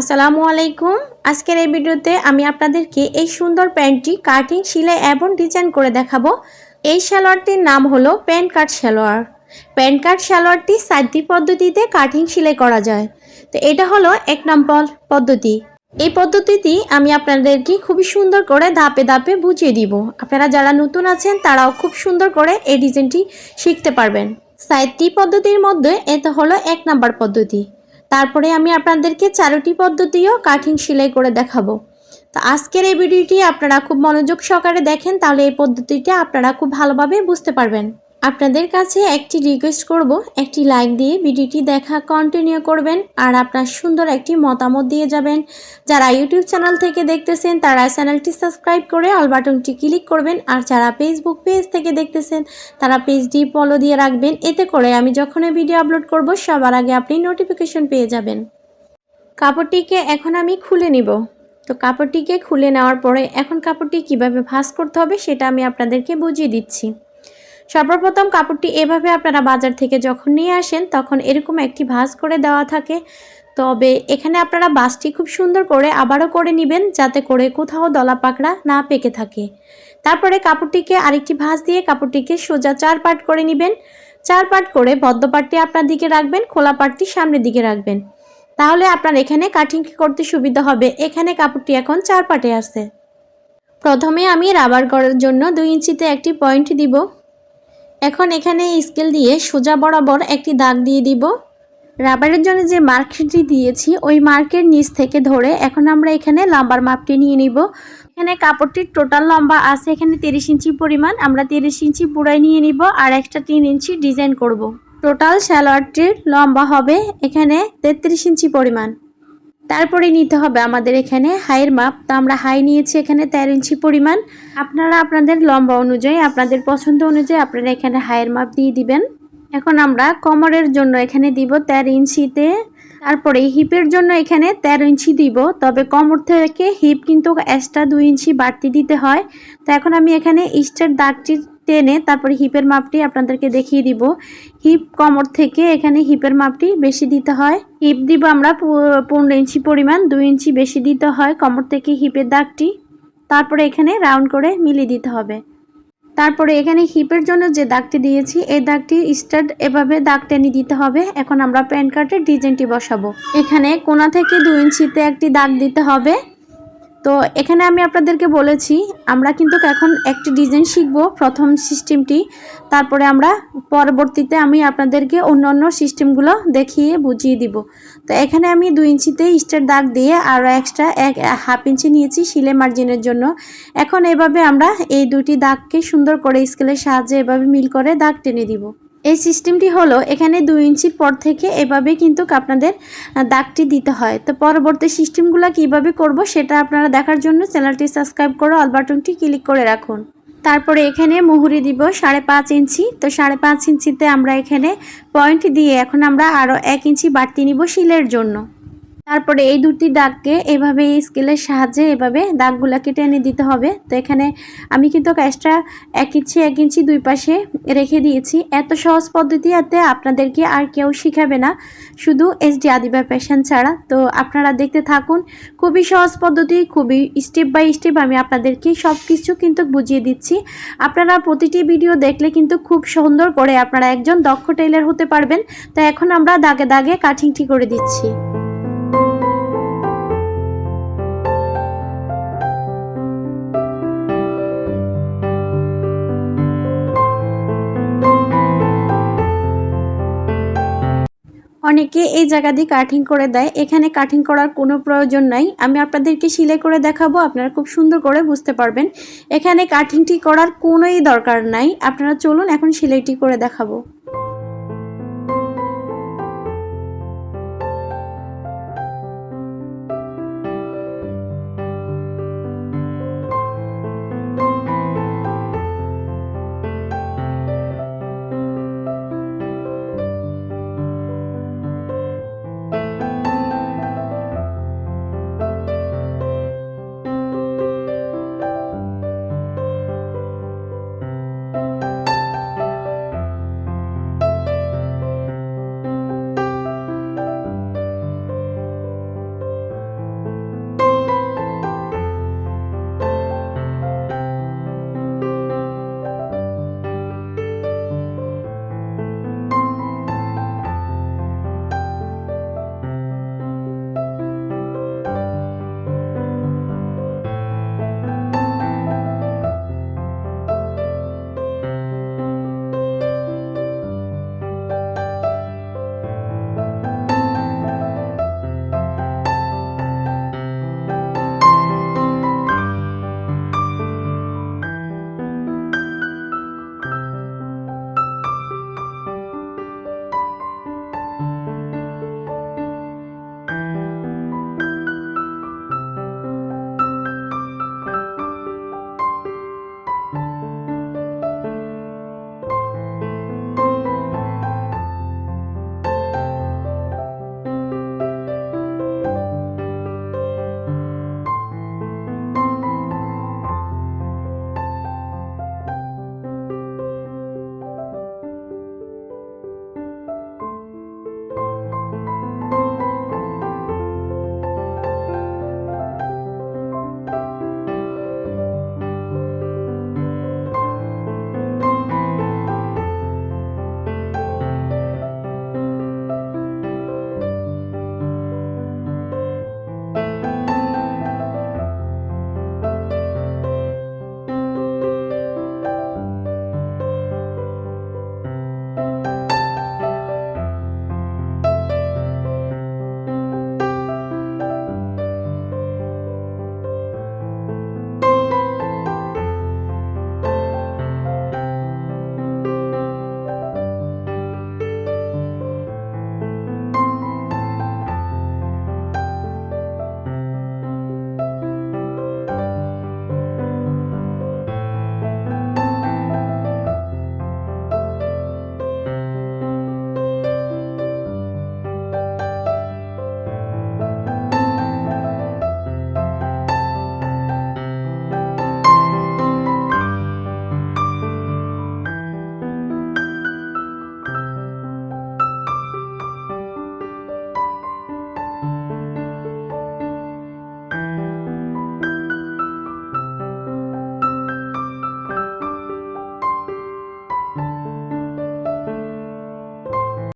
আসসালামু আলাইকুম। আজকের এই ভিডিওতে আমি আপনাদেরকে এই সুন্দর প্যান্টটি কাটিং, সেলাই এবং ডিজাইন করে দেখাবো। এই সালোয়ারটির নাম হলো pant cut salwar. Pant cut সালোয়ারটি সাদ্দি পদ্ধতিতে কাটিং, সেলাই করা যায়। তো এটা হলো এক নম্বর পদ্ধতি। এই পদ্ধতিটি আমি আপনাদেরকে খুবই সুন্দর করে ধাপে ধাপে বুঝিয়ে দিব। আপনারা যারা নতুন আছেন, তারাও খুব সুন্দর করে এই ডিজাইনটি শিখতে পারবেন। সাইডটি পদ্ধতির মধ্যে এটা হলো এক নাম্বার পদ্ধতি। তারপরে আমি আপনাদেরকে চারোটি পদ্ধতিও কাঠিং সেলাই করে দেখাবো। তো আজকের এই ভিডিওটি আপনারা খুব মনোযোগ সহকারে দেখেন, তাহলে এই পদ্ধতিটা আপনারা খুব ভালোভাবে বুঝতে পারবেন। আপনাদের কাছে একটি রিকোয়েস্ট করব, একটি লাইক দিয়ে ভিডিওটি দেখা কন্টিনিউ করবেন আর আপনার সুন্দর একটি মতামত দিয়ে যাবেন। যারা ইউটিউব চ্যানেল থেকে দেখতেছেন, তারা চ্যানেলটি সাবস্ক্রাইব করে অল বাটনটি ক্লিক করবেন আর যারা ফেসবুক পেজ থেকে দেখতেছেন, তারা পেজটি ফলো দিয়ে রাখবেন। এতে করে আমি যখন ভিডিও আপলোড করব, সবার আগে আপনি নোটিফিকেশন পেয়ে যাবেন। কাপড়টিকে এখন আমি খুলে নিব। তো কাপড়টিকে খুলে নেওয়ার পরে এখন কাপড়টি কীভাবে ভাঁজ করতে হবে, সেটা আমি আপনাদেরকে বুঝিয়ে দিচ্ছি। সর্বপ্রথম কাপড়টি এভাবে আপনারা বাজার থেকে যখন নিয়ে আসেন, তখন এরকম একটি ভাঁজ করে দেওয়া থাকে। তবে এখানে আপনারা বাসটি খুব সুন্দর করে আবারও করে নেবেন, যাতে করে কোথাও দলা পাকড়া না পেকে থাকে। তারপরে কাপড়টিকে আরেকটি ভাঁজ দিয়ে কাপড়টিকে সোজা চার পাট করে নেবেন। চার পাট করে বদ্ধ পাটটি আপনার দিকে রাখবেন, খোলা পাটটি সামনের দিকে রাখবেন। তাহলে আপনার এখানে কাটিং করতে সুবিধা হবে। এখানে কাপড়টি এখন চার পাটে আছে। প্রথমে আমি রাবার করার জন্য দুই ইঞ্চিতে একটি পয়েন্ট দিব। এখন এখানে স্কেল দিয়ে সোজা বরাবর একটি দাগ দিয়ে দিব। রাবারের জন্য যে মার্কটি দিয়েছি, ওই মার্কের নিচ থেকে ধরে এখন আমরা এখানে লম্বার মাপটি নিয়ে নিব। এখানে কাপড়টির টোটাল লম্বা আছে এখানে তিরিশ ইঞ্চি পরিমাণ। আমরা তিরিশ ইঞ্চি পুরাই নিয়ে নিব আর একটা তিন ইঞ্চি ডিজাইন করব। টোটাল সালোয়ারটির লম্বা হবে এখানে তেত্রিশ ইঞ্চি পরিমাণ। তারপরে নিতে হবে আমাদের এখানে হাইয়ের মাপ। তো আমরা হাই নিয়েছি এখানে তেরো ইঞ্চি পরিমাণ। আপনারা আপনাদের লম্বা অনুযায়ী, আপনাদের পছন্দ অনুযায়ী আপনারা এখানে হাইয়ের মাপ দিয়ে দিবেন। এখন আমরা কোমরের জন্য এখানে দিব তেরো ইঞ্চিতে। তারপরে হিপের জন্য এখানে তেরো ইঞ্চি দিব। তবে কোমর থেকে হিপ কিন্তু এক্সট্রা দুই ইঞ্চি বাড়তি দিতে হয়। তো এখন আমি এখানে ইস্টের দাগটি টেনে তারপরে হিপের মাপটি আপনাদেরকে দেখিয়ে দিব। হিপ কমর থেকে এখানে হিপের মাপটি বেশি দিতে হয়। হিপ দিব আমরা পনেরো ইঞ্চি পরিমাণ, দুই ইঞ্চি বেশি দিতে হয় কমর থেকে হিপের দাগটি। তারপরে এখানে রাউন্ড করে মিলিয়ে দিতে হবে। তারপরে এখানে হিপের জন্য যে দাগটি দিয়েছি, এই দাগটি স্টার্ট এভাবে দাগ টেনে দিতে হবে। এখন আমরা প্যান কার্ডের ডিজাইনটি বসাবো। এখানে কোনা থেকে দু ইঞ্চিতে একটি দাগ দিতে হবে। তো এখানে আমি আপনাদেরকে বলেছি, আমরা কিন্তু এখন একটি ডিজাইন শিখব, প্রথম সিস্টেমটি তারপরে আমরা পরবর্তীতে আমি আপনাদেরকে অন্য অন্য সিস্টেমগুলো দেখিয়ে বুঝিয়ে দিব। তো এখানে আমি দুই ইঞ্চিতে স্টার দাগ দিয়ে আরও এক্সট্রা এক, হাফ ইঞ্চি নিয়েছি শিলে মার্জিনের জন্য। এখন এভাবে আমরা এই দুটি দাগকে সুন্দর করে স্কেলের সাহায্যে এভাবে মিল করে দাগ টেনে দিব। এই সিস্টেমটি হলো এখানে দুই ইঞ্চির পর থেকে এভাবে কিন্তু আপনাদের দাগটি দিতে হয়। তো পরবর্তী সিস্টেমগুলো কীভাবে করব সেটা আপনারা দেখার জন্য চ্যানেলটি সাবস্ক্রাইব করে অল বাটনটি ক্লিক করে রাখুন। তারপরে এখানে মুহুরি দিব সাড়ে পাঁচ ইঞ্চি। তো সাড়ে পাঁচ ইঞ্চিতে আমরা এখানে পয়েন্ট দিয়ে এখন আমরা আরও এক ইঞ্চি বাড়তি নিব শিলের জন্য। তারপরে এই দুটি দাগকে এভাবে এই স্কেলের সাহায্যে এভাবে দাগগুলোকে টেনে দিতে হবে। তো এখানে আমি কিন্তু এক্সট্রা এক ইঞ্চি এক ইঞ্চি দুই পাশে রেখে দিয়েছি। এত সহজ পদ্ধতি এতে আপনাদেরকে আর কেউ শিখাবে না, শুধু এস ডি আদিবা প্যাশন ছাড়া। তো আপনারা দেখতে থাকুন, খুবই সহজ পদ্ধতি, খুবই স্টেপ বাই স্টেপ আমি আপনাদেরকে সব কিছু কিন্তু বুঝিয়ে দিচ্ছি। আপনারা প্রতিটি ভিডিও দেখলে কিন্তু খুব সুন্দর করে আপনারা একজন দক্ষ টেইলার হতে পারবেন। তো এখন আমরা দাগে দাগে কাটিংটি করে দিচ্ছি। অনেকে এই জায়গা দিয়ে কাটিং করে দেয়। এখানে কাটিং করার কোনো প্রয়োজন নাই। আমি আপনাদেরকে সিলাই করে দেখাবো, আপনারা খুব সুন্দর করে বুঝতে পারবেন। এখানে কাটিংটি করার কোনোই দরকার নাই। আপনারা চলুন এখন সেলাইটি করে দেখাবো।